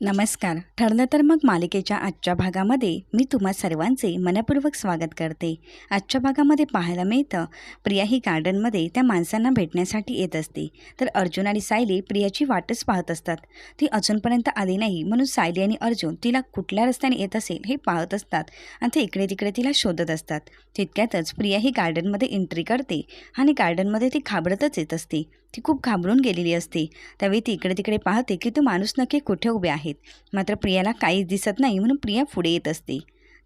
नमस्कार. ठरलं तर मग मालिकेच्या आजच्या भागामध्ये मी तुम्हा सर्वांचे मनपूर्वक स्वागत करते. आजच्या भागामध्ये पाहायला मिळतं प्रिया ही गार्डनमध्ये त्या माणसांना भेटण्यासाठी येत असते. तर अर्जुन आणि सायली प्रियाची वाटच पाहत असतात. ती अजूनपर्यंत आली नाही म्हणून सायली आणि अर्जुन तिला कुठल्या रस्त्याने येत असेल हे पाहत असतात आणि ते इकडे तिकडे तिला शोधत असतात. तितक्यातच प्रिया ही गार्डनमध्ये एंट्री करते आणि गार्डनमध्ये ती घाबरतच येत असते. ती खूप घाबरून गेलेली असते. त्यावेळी ती इकडे तिकडे पाहते की तो माणूस नक्की कुठे उभे आहेत. मात्र प्रियाला काहीच दिसत नाही म्हणून प्रिया पुढे येत असते.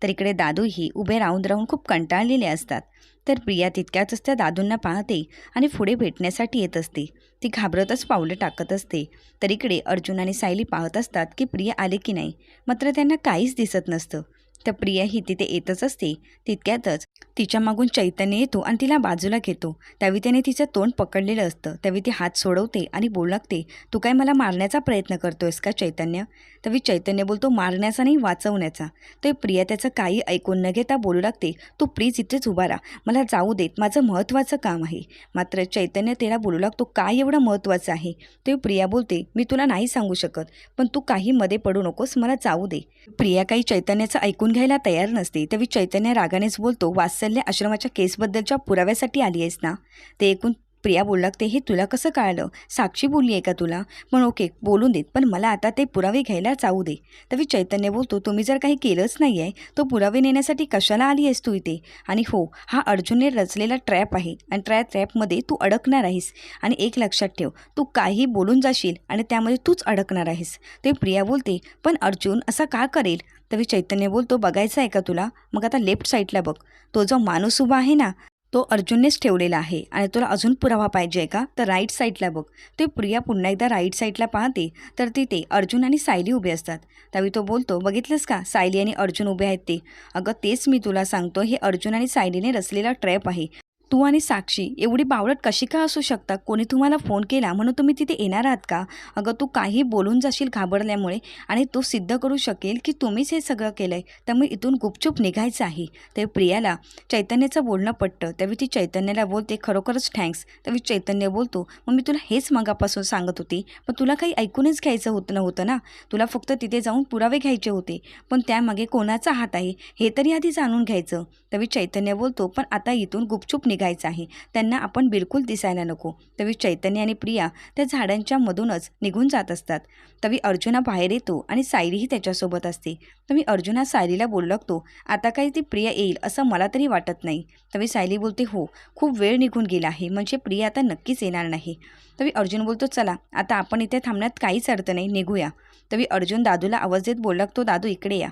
तर इकडे दादूही उभे राहून राहून खूप कंटाळलेले असतात. तर प्रिया तितक्यातच त्या दादूंना पाहते आणि पुढे भेटण्यासाठी येत असते. ती घाबरतच पावलं टाकत असते. तर इकडे अर्जुन आणि सायली पाहत असतात की प्रिया आले की नाही. मात्र त्यांना काहीच दिसत नसतं. तर प्रिया ही तिथे येतच असते. तितक्यातच तिच्या मागून चैतन्य येतो आणि तिला बाजूला घेतो. त्यावेळी त्याने तिचं तोंड पकडलेलं असतं. त्यावेळी ती हात सोडवते आणि बोलू लागते तू काय मला मारण्याचा प्रयत्न करतोयस का चैतन्य? त्यावेळी चैतन्य बोलतो मारण्याचा नाही वाचवण्याचा. तर प्रिया त्याचं काही ऐकून न घेता बोलू लागते तू प्लीज इथेच उभा राहा. मला जाऊ देत. माझं महत्त्वाचं काम आहे. मात्र चैतन्य तिला बोलू लागतो काय एवढं महत्त्वाचं आहे? ते प्रिया बोलते मी तुला नाही सांगू शकत पण तू काही मध्ये पडू नकोस. मला जाऊ दे. प्रिया काही चैतन्याचं ऐकून घ्यायला तयार नसते तेव्हा चैतन्य रागानेच बोलतो वात्सल्य आश्रमाच्या केसबद्दलच्या पुराव्यासाठी आली आहेस ना? ते ऐकून प्रिया बोलू लागते हे तुला कसं कळलं? साक्षी बोलली आहे का तुला? पण ओके बोलून देत पण मला आता ते पुरावे घ्यायला जाऊ दे. तरी चैतन्य बोलतो तुम्ही जर काही केलंच नाही आहे तो पुरावे नेण्यासाठी कशाला आली आहेस तू इथे? आणि हो हा अर्जुनने रचलेला ट्रॅप आहे आणि ट्रॅ ट्रॅपमध्ये तू अडकणार आहेस. आणि एक लक्षात ठेव तू काही बोलून जाशील आणि त्यामध्ये तूच अडकणार आहेस. ते प्रिया बोलते पण अर्जुन असा का करेल? तरी चैतन्य बोलतो बघायचं आहे का तुला? मग आता लेफ्ट साईडला बघ. तो जो माणूस उभा आहे ना तो अर्जुननेच ठेवलेला आहे. आणि तुला अजून पुरावा पाहिजे आहे का? तर राईट साईडला बघ. ते प्रिया पुन्हा एकदा राईट साईडला पाहते. तर तिथे अर्जुन आणि सायली उभे असतात. त्यावेळी तो बोलतो बघितलंस का? सायली आणि अर्जुन उभे आहेत ते. अगं तेच मी तुला सांगतो. हे अर्जुन आणि सायलीने रचलेला ट्रॅप आहे. तू आणि साक्षी एवढी बावळट कशी का असू शकता? कोणी तुम्हाला फोन केला म्हणून तुम्ही तिथे येणार आहात का? अगं तू काही बोलून जाशील घाबरल्यामुळे आणि तो सिद्ध करू शकेल की तुम्हीच हे सगळं केलं आहे तर मी इथून गुपचूप निघायचं आहे. ते प्रियाला चैतन्याचं बोलणं पटतं. त्यावेळी ती चैतन्याला बोलते खरोखरच थँक्स त्यावेळी चैतन्य बोलतो मग मी तुला हेच मगापासून सांगत होती. पण तुला काही ऐकूनच घ्यायचं होतं नव्हतं ना? तुला फक्त तिथे जाऊन पुरावे घ्यायचे होते. पण त्यामागे कोणाचा हात आहे? हे तरी आधी जाणून घ्यायचं. त्यावेळी चैतन्य बोलतो पण आता इथून गुपचूप निघायचं आहे. त्यांना आपण बिलकुल दिसायला नको. तवी चैतन्य आणि प्रिया त्या झाडांच्या मधूनच निघून जात असतात. तवी अर्जुना बाहेर येतो आणि सायरीही त्याच्यासोबत असते. तवी अर्जुना सायलीला बोलू लागतो आता काही ती प्रिया येईल असं मला तरी वाटत नाही. तवी सायली बोलते हो खूप वेळ निघून गेला आहे म्हणजे प्रिया आता नक्कीच येणार नाही. तवी अर्जुन बोलतो चला आता आपण इथे थांबण्यात काहीच अर्थ नाही निघूया. तवी अर्जुन दादूला आवाज देत बोलू लागतो दादू इकडे या.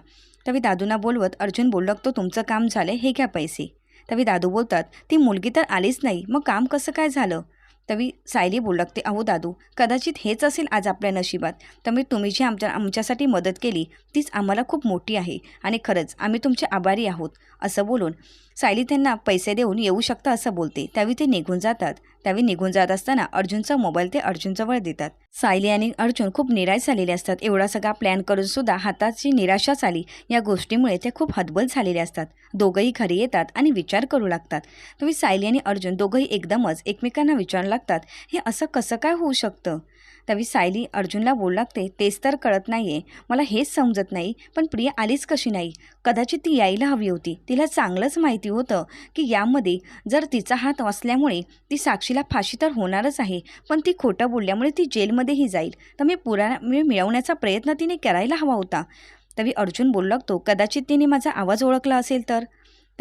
तवी दादूंना बोलवत अर्जुन बोलू लागतो तुमचं काम झालं हे घ्या पैसे. तवी दादू बोलतात ती मुलगी तर आलीच नाही. मग काम कसं काय झालं? तवी सायली बोलू लागते अहो दादू कदाचित हेच असेल आज आपल्या नशिबात. तमी तुम्ही जी आमच्या आमच्यासाठी मदत केली तीच आम्हाला खूप मोठी आहे. आणि खरंच आम्ही तुमचे आभारी आहोत. असं बोलून सायली त्यांना पैसे देऊन येऊ शकता असं बोलते. त्यावेळी ते निघून जातात. त्यावेळी निघून जात असताना अर्जुनचा मोबाईल ते अर्जुनजवळ देतात. सायली आणि अर्जुन खूप निराश झालेले असतात. एवढा सगळा प्लॅन करून सुद्धा हाताची निराशाच आली. या गोष्टीमुळे ते खूप हतबल झालेले असतात. दोघंही घरी येतात आणि विचार करू लागतात. तुम्ही सायली आणि अर्जुन दोघंही एकदमच एकमेकांना विचारू लागतात. हे असं कसं काय होऊ शकतं? त्यावेळी सायली अर्जुनला बोलू लागते तेच तर कळत नाही आहे मला हेच समजत नाही पण प्रिया आलीच कशी नाही? कदाचित ती यायला हवी होती. तिला चांगलंच माहिती होतं की यामध्ये जर तिचा हात असल्यामुळे ती साक्षीला फाशी तर होणारच आहे पण ती खोटं बोलल्यामुळे ती जेलमध्येही जाईल. तर मी पुरा मी मिळवण्याचा प्रयत्न तिने करायला हवा होता. त्यावेळी अर्जुन बोलू लागतो कदाचित तिने माझा आवाज ओळखला असेल तर?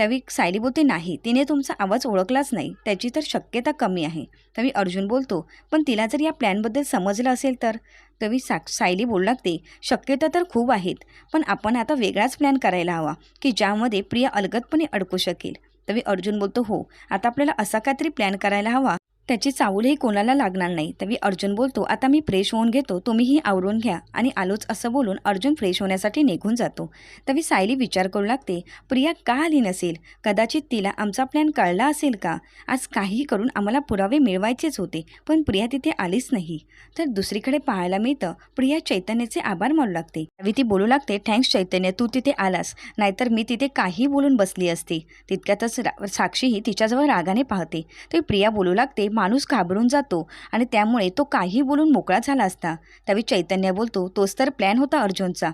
त्यावेळी सायली बोलते नाही. तिने तुमचा आवाज ओळखलाच नाही. त्याची तर शक्यता कमी आहे. त्यावेळी अर्जुन बोलतो पण तिला जर या प्लॅनबद्दल समजलं असेल तर? तवी सा सायली बोलू लागते शक्यता तर खूप आहेत पण आपण आता वेगळाच प्लॅन करायला हवा की ज्यामध्ये प्रिया अलगदपणे अडकू शकेल. तवी अर्जुन बोलतो हो आता आपल्याला असा काहीतरी प्लॅन करायला हवा त्याची चावलही कोणाला लागणार नाही. तवी अर्जुन बोलतो आता मी फ्रेश होऊन घेतो तुम्हीही आवरून घ्या. आणि आलोच असं बोलून अर्जुन फ्रेश होण्यासाठी निघून जातो. तवी सायली विचार करू लागते प्रिया का आली नसेल? कदाचित तिला आमचा प्लॅन कळला असेल का? आज काही करून आम्हाला पुरावे मिळवायचेच होते पण प्रिया तिथे आलीच नाही. तर दुसरीकडे पाहायला मिळतं प्रिया चैतन्याचे आभार मानू लागते. तवी ती बोलू लागते थँक्स चैतन्य तू तिथे आलास. नाहीतर मी तिथे काही बोलून बसली असते. तितक्यातच रा साक्षीही तिच्याजवळ रागाने पाहते. तरी प्रिया बोलू लागते माणूस घाबरून जातो आणि त्यामुळे तो काही बोलून मोकळा झाला असता. त्यावेळी चैतन्य बोलतो तोच तर प्लॅन होता अर्जुनचा.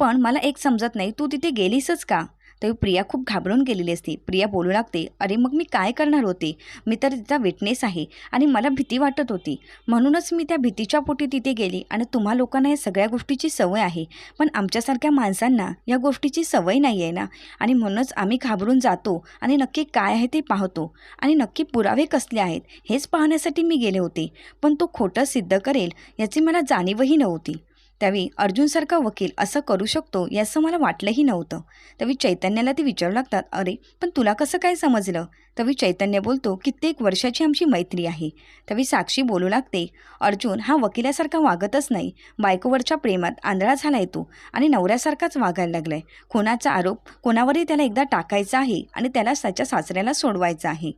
पण मला एक समजत नाही तू तिथे गेलीसच का? तर प्रिया खूप घाबरून गेलेली असते. प्रिया बोलू लागते अरे मग मी काय करणार होते? मी तर तिचा विटनेस आहे आणि मला भीती वाटत होती. म्हणूनच मी त्या भीतीच्या पोटी तिथे गेली आणि तुम्हा लोकांना या सगळ्या गोष्टीची सवय आहे. पण आमच्यासारख्या माणसांना या गोष्टीची सवय नाही आहे ना? आणि म्हणूनच आम्ही घाबरून जातो आणि नक्की काय आहे ते पाहतो. आणि नक्की पुरावे कसले आहेत हेच पाहण्यासाठी मी गेले होते. पण तो खोटं सिद्ध करेल याची मला जाणीवही नव्हती. त्यावेळी अर्जुनसारखा वकील असं करू शकतो याचं मला वाटलंही नव्हतं. त्यावेळी चैतन्याला ते विचारू लागतात अरे पण तुला कसं काय समजलं? त्यावेळी चैतन्य बोलतो कित्येक वर्षाची आमची मैत्री आहे. त्यावेळी साक्षी बोलू लागते अर्जुन हा वकिलासारखा वागतच नाही. बायकोवरच्या प्रेमात आंधळा झाला येतो आणि नवऱ्यासारखाच वागायला लागलाय. कोणाचा आरोप कोणावरही त्याला एकदा टाकायचा आहे आणि त्याला त्याच्या सासऱ्याला सोडवायचा आहे.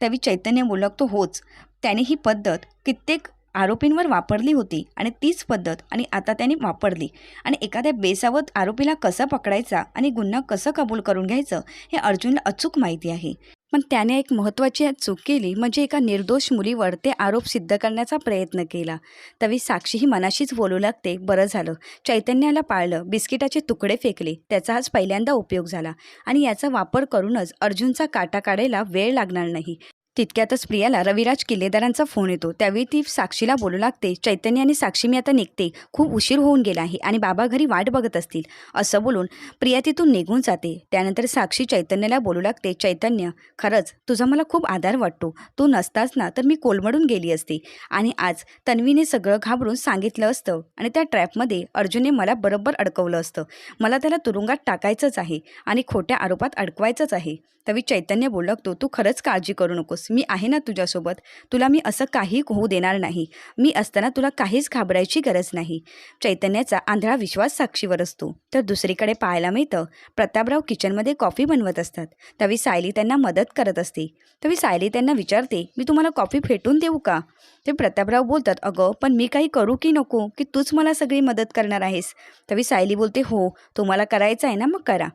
त्यावेळी चैतन्य बोलतो होच त्याने ही पद्धत कित्येक आरोपींवर वापरली होती आणि तीच पद्धत आणि आता त्याने वापरली. आणि एखाद्या बेसावत आरोपीला कसं पकडायचा आणि गुन्हा कसं कबूल करून घ्यायचं हे अर्जुनला अचूक माहिती आहे. पण त्याने एक महत्त्वाची चूक केली म्हणजे एका निर्दोष मुलीवर ते आरोप सिद्ध करण्याचा प्रयत्न केला. तवी साक्षी ही मनाशीच बोलू लागते बरं झालं. चैतन्याला पाळलं बिस्किटाचे तुकडे फेकले त्याचा आज पहिल्यांदा उपयोग झाला. आणि याचा वापर करूनच अर्जुनचा काटा काढायला वेळ लागणार नाही. तितक्यातच प्रियाला रविराज किल्लेदारांचा फोन येतो. त्यावेळी ती साक्षीला बोलू लागते. चैतन्य आणि साक्षी मी आता निघते. खूप उशीर होऊन गेला आहे आणि बाबा घरी वाट बघत असतील. असं बोलून प्रिया तिथून निघून जाते. त्यानंतर साक्षी चैतन्याला बोलू लागते चैतन्य खरंच तुझा मला खूप आधार वाटतो. तू नसतास ना तर मी कोलमडून गेली असते. आणि आज तन्वीने सगळं घाबरून सांगितलं असतं आणि त्या ट्रॅपमध्ये अर्जुनने मला बरोबर अडकवलं असतं. मला त्याला तुरुंगात टाकायचंच आहे आणि खोट्या आरोपात अडकवायचंच आहे. तवी चैतन्य बोलू लागतो तू खरंच काळजी करू नकोस. मी आहे ना तुझ्यासोबत? तुला मी असं काही होऊ देणार नाही. मी असताना तुला काहीच घाबरायची गरज नाही. चैतन्याचा आंधळा विश्वास साक्षीवर असतो. तर दुसरीकडे पाहायला मिळतं प्रतापराव किचनमध्ये कॉफी बनवत असतात. तवी सायली त्यांना मदत करत असते. तवी सायली त्यांना विचारते मी तुम्हाला कॉफी फेटून देऊ का? ते प्रतापराव बोलतात अगं पण मी काही करू की नको? की तूच मला सगळी मदत करणार आहेस? तवी सायली बोलते हो तुम्हाला करायचं आहे ना मग करा.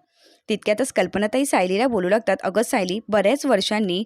तितक्यातच कल्पनाताई सायलीला बोलू लागतात अगं सायली बऱ्याच वर्षांनी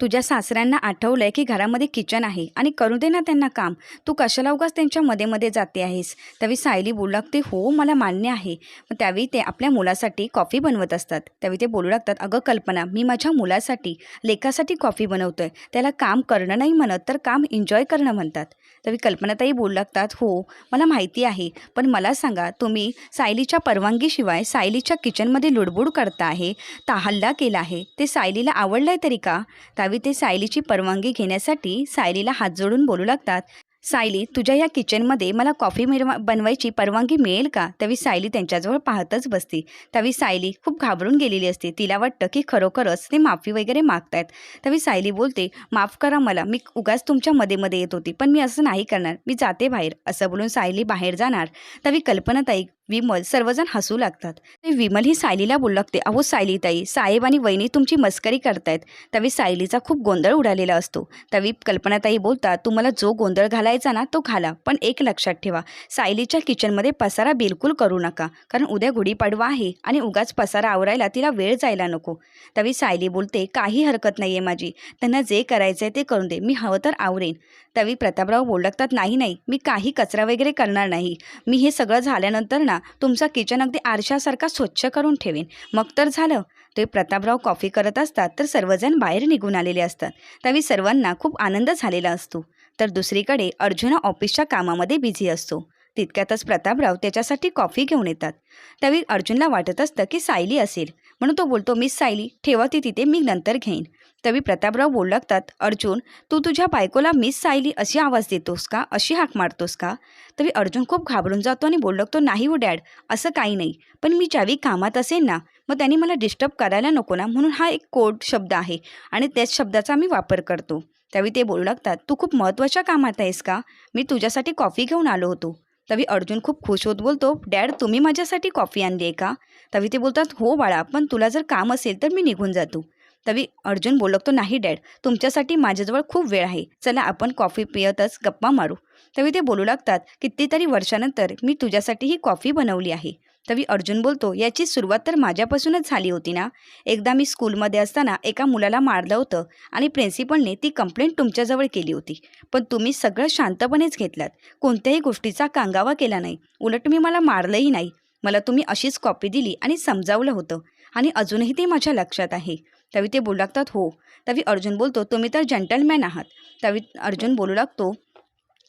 तुझ्या सासऱ्यांना आठवलंय की घरामध्ये किचन आहे आणि करू दे ना त्यांना काम. तू कशाला उगाच त्यांच्या मध्ये मध्ये जाते आहेस? त्यावेळी सायली बोलू लागते हो मला मान्य आहे. मग त्यावेळी ते आपल्या मुलासाठी कॉफी बनवत असतात. त्यावेळी ते बोलू लागतात अगं कल्पना मी माझ्या मुलासाठी लेखासाठी कॉफी बनवतोय. त्याला काम करणं नाही म्हणत तर काम एन्जॉय करणं म्हणतात. त्यावेळी कल्पनाताई बोलू लागतात हो मला माहिती आहे पण मला सांगा तुम्ही सायलीच्या परवानगीशिवाय सायलीच्या किचनमध्ये लुडबुड करता आहे ता हल्ला केला आहे ते सायलीला आवडलं आहे तरी का? त्यावेळी ते सायलीची परवानगी घेण्यासाठी सायलीला हात जोडून बोलू लागतात. सायली तुझ्या या किचनमध्ये मला कॉफी मिरवा बनवायची परवानगी मिळेल का? त्यावेळी सायली त्यांच्याजवळ पाहतच बसते. त्यावेळी सायली खूप घाबरून गेलेली असते. तिला वाटतं की खरोखरच ते माफी वगैरे मागतायत. त्यावेळी सायली बोलते माफ करा मला मी उगाच तुमच्या मध्ये मध्ये येत होती पण मी असं नाही करणार. मी जाते बाहेर असं बोलून सायली बाहेर जाणार. त्यावेळी कल्पनाताई विमल सर्वजण हसू लागतात. ते विमल ही सायलीला बोलू लागते. अहो सायलीताई साहेब आणि वहिनी तुमची मस्करी करतायत. त्यावेळी सायलीचा खूप गोंधळ उडालेला असतो. त्यावेळी कल्पनाताई बोलतात तुम्हाला जो गोंधळ घालायचा ना तो घाला पण एक लक्षात ठेवा. सायलीच्या किचनमध्ये पसारा बिलकुल करू नका कारण उद्या गुढीपाडवा आहे आणि उगाच पसारा आवरायला तिला वेळ जायला नको. त्यावेळी सायली बोलते काही हरकत नाही आहे माझी. त्यांना जे करायचं आहे ते करून दे. मी हवं तर आवरेन. त्यावेळी प्रतापराव बोलू लागतात नाही नाही. मी काही कचरा वगैरे करणार नाही. मी हे सगळं झाल्यानंतर ना तुमचा किचन अगदी आरशासारखा स्वच्छ करून ठेवेन. मग तर झालं. ते प्रतापराव कॉफी करत असतात तर सर्वजण बाहेर निघून आलेले असतात. त्यावेळी सर्वांना खूप आनंद झालेला असतो. तर दुसरीकडे अर्जुना ऑफिसच्या कामामध्ये बिझी असतो. तितक्यातच प्रतापराव त्याच्यासाठी कॉफी घेऊन येतात. त्यावेळी अर्जुनला वाटत असतं की सायली असेल. म्हणून तो बोलतो मिस सायली ठेवा ती तिथे मी नंतर घेईन. तवी प्रतापराव बोलू लागतात अर्जुन तू तुझ्या बायकोला मिस सायली अशी आवाज देतोस का? अशी हाक मारतोस का? तरी अर्जुन खूप घाबरून जातो आणि बोलू लागतो नाही हो डॅड असं काही नाही. पण मी ज्यावेळी कामात असेल ना मग त्यांनी मला डिस्टर्ब करायला नको ना म्हणून हा एक कोड शब्द आहे आणि त्याच शब्दाचा मी वापर करतो. त्यावेळी ते बोलू लागतात तू खूप महत्त्वाच्या कामात आहेस का? मी तुझ्यासाठी कॉफी घेऊन आलो होतो. तवी अर्जुन खूप खुश होत बोलतो डॅड तुम्ही माझ्यासाठी कॉफी आणली आहे का? तवी ते बोलतात हो बाळा पण तुला जर काम असेल तर मी निघून जातो. तवी अर्जुन बोलवतो नाही डॅड. तुमच्यासाठी माझ्याजवळ खूप वेळ आहे. चला आपण कॉफी पियतच गप्पा मारू. तवी ते बोलू लागतात कितीतरी वर्षानंतर मी तुझ्यासाठी ही कॉफी बनवली आहे. तवी अर्जुन बोलतो याची सुरुवात तर माझ्यापासूनच झाली होती ना? एकदा मी स्कूलमध्ये असताना एका मुलाला मारलं होतं आणि प्रिन्सिपलने ती कंप्लेंट तुमच्याजवळ केली होती. पण तुम्ही सगळं शांतपणेच घेतलात. कोणत्याही गोष्टीचा कांगावा केला नाही. उलट मी मला मारलंही नाही. मला तुम्ही अशीच कॉपी दिली आणि समजावलं होतं. आणि अजूनही ते माझ्या लक्षात आहे. त्यावेळी ते बोलू लागतात हो. त्यावेळी अर्जुन बोलतो तुम्ही तर जंटलमॅन आहात. त्यावेळी अर्जुन बोलू लागतो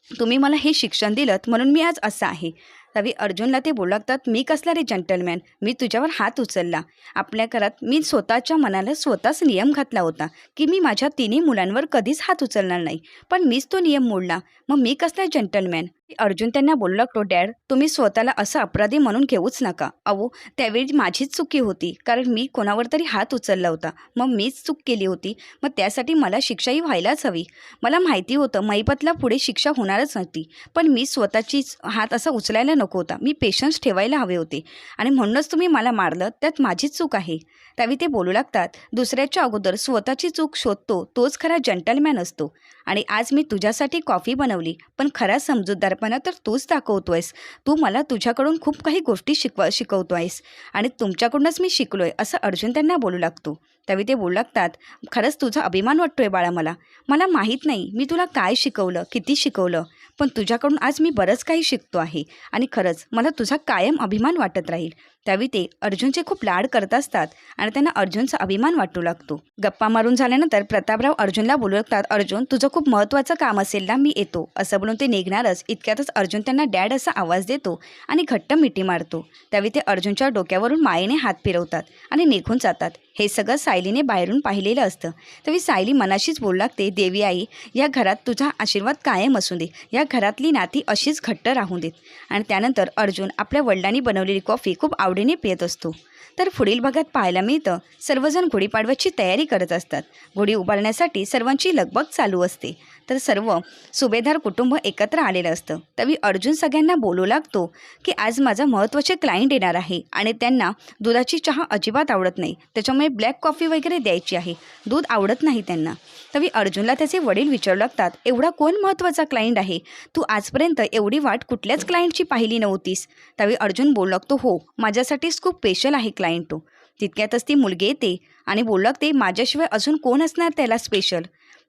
तुम्ही मला हे शिक्षण दिलं म्हणून मी आज असं आहे. त्यावेळी अर्जुनला ते बोलू लागतात मी कसला रे जंटलमॅन मी तुझ्यावर हात उचलला. आपल्या घरात मी स्वतःच्या मनाला स्वतःच नियम घातला होता की मी माझ्या तिन्ही मुलांवर कधीच हात उचलणार नाही. पण मीच तो नियम मोडला. मग मी कसला जंटलमॅन अर्जुन त्यांना बोलू लागतो डॅड तुम्ही स्वतःला असं अपराधी म्हणून घेऊच नका. अहो त्यावेळी माझीच चुकी होती कारण मी कोणावर तरी हात उचलला होता. मग मीच चूक केली होती. मग त्यासाठी मला शिक्षाही व्हायलाच हवी. मला माहिती होतं मैपतला पुढे शिक्षा होणारच नव्हती. पण मी स्वतःचीच हात असा उचलायला नको होता. मी पेशन्स ठेवायला हवे होते. आणि म्हणूनच तुम्ही मला मारलं त्यात माझीच चूक आहे. त्यावेळी ते बोलू लागतात दुसऱ्याच्या अगोदर स्वतःची चूक शोधतो तोच खरा जंटलमॅन असतो. आणि आज मी तुझ्यासाठी कॉफी बनवली पण खरा समजूतदार समजूतदारपणा तर तूच दाखवतो आहेस तू मला तुझ्याकडून खूप काही गोष्टी शिकवा शिकवतो आहेस आणि तुमच्याकडूनच मी शिकलो आहे असं अर्जुन त्यांना बोलू लागतो. त्यावेळी ते बोलू लागतात खरंच तुझा अभिमान वाटतो आहे बाळा मला. मला माहीत नाही मी तुला काय शिकवलं किती शिकवलं पण तुझ्याकडून आज मी बरंच काही शिकतो आहे. आणि खरंच मला तुझा कायम अभिमान वाटत राहील. त्यावेळी ते अर्जुनचे खूप लाड करत असतात आणि त्यांना अर्जुनचा अभिमान वाटू लागतो. गप्पा मारून झाल्यानंतर प्रतापराव अर्जुनला बोलू लागतात अर्जुन तुझं खूप महत्त्वाचं काम असेल ना मी येतो. असं बोलून ते निघणारच. इतक्यातच अर्जुन त्यांना डॅड असा आवाज देतो आणि घट्ट मिठी मारतो. त्यावेळी ते अर्जुनच्या डोक्यावरून मायेने हात फिरवतात आणि निघून जातात. हे सगळं सायलीने बाहेरून पाहिलेलं असतं. त्यावेळी सायली मनाशीच बोलू लागते देवी आई या घरात तुझा आशीर्वाद कायम असू दे. या घरातली नाती अशीच घट्ट राहू देत. आणि त्यानंतर अर्जुन आपल्या वडिलांनी बनवलेली कॉफी खूप आवड आवडीने पियत असतो. तर पुढील भागात पाहायला मिळतं सर्वजण गुढीपाडव्याची तयारी करत असतात. गुढी उभारण्यासाठी सर्वांची लगबग चालू असते. तर सर्व सुभेदार कुटुंब एकत्र आलेलं असतं. तरी अर्जुन सगळ्यांना बोलू लागतो की आज माझा महत्त्वाचे क्लायंट येणार आहे आणि त्यांना दुधाची चहा अजिबात आवडत नाही. त्याच्यामुळे ब्लॅक कॉफी वगैरे द्यायची आहे. दूध आवडत नाही त्यांना. तरी अर्जुनला त्याचे वडील विचारू लागतात एवढा कोण महत्त्वाचा क्लायंट आहे? तू आजपर्यंत एवढी वाट कुठल्याच क्लायंटची पाहिली नव्हतीस. त्यावेळी अर्जुन बोलू लागतो हो माझ्यासाठीच खूप स्पेशल आहे क्लायंट तो. तितक्यातच ती मुलगी येते आणि बोलू लागते माझ्याशिवाय अजून कोण असणार त्याला स्पेशल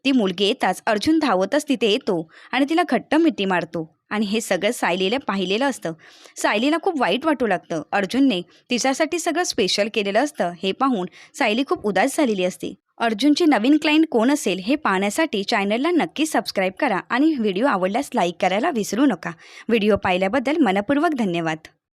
ती मुलगी येताच अर्जुन धावतच तिथे येतो आणि तिला घट्ट मिठी मारतो. आणि हे सगळं सायलीला पाहिलेलं असतं. सायलीला खूप वाईट वाटू लागतं. अर्जुनने तिच्यासाठी सगळं स्पेशल केलेलं असतं. हे पाहून सायली खूप उदास झालेली असते. अर्जुनची नवीन क्लायंट कोण असेल हे पाहण्यासाठी चॅनलला नक्की सबस्क्राईब करा आणि व्हिडिओ आवडल्यास लाईक करायला विसरू नका. व्हिडिओ पाहिल्याबद्दल मनपूर्वक धन्यवाद.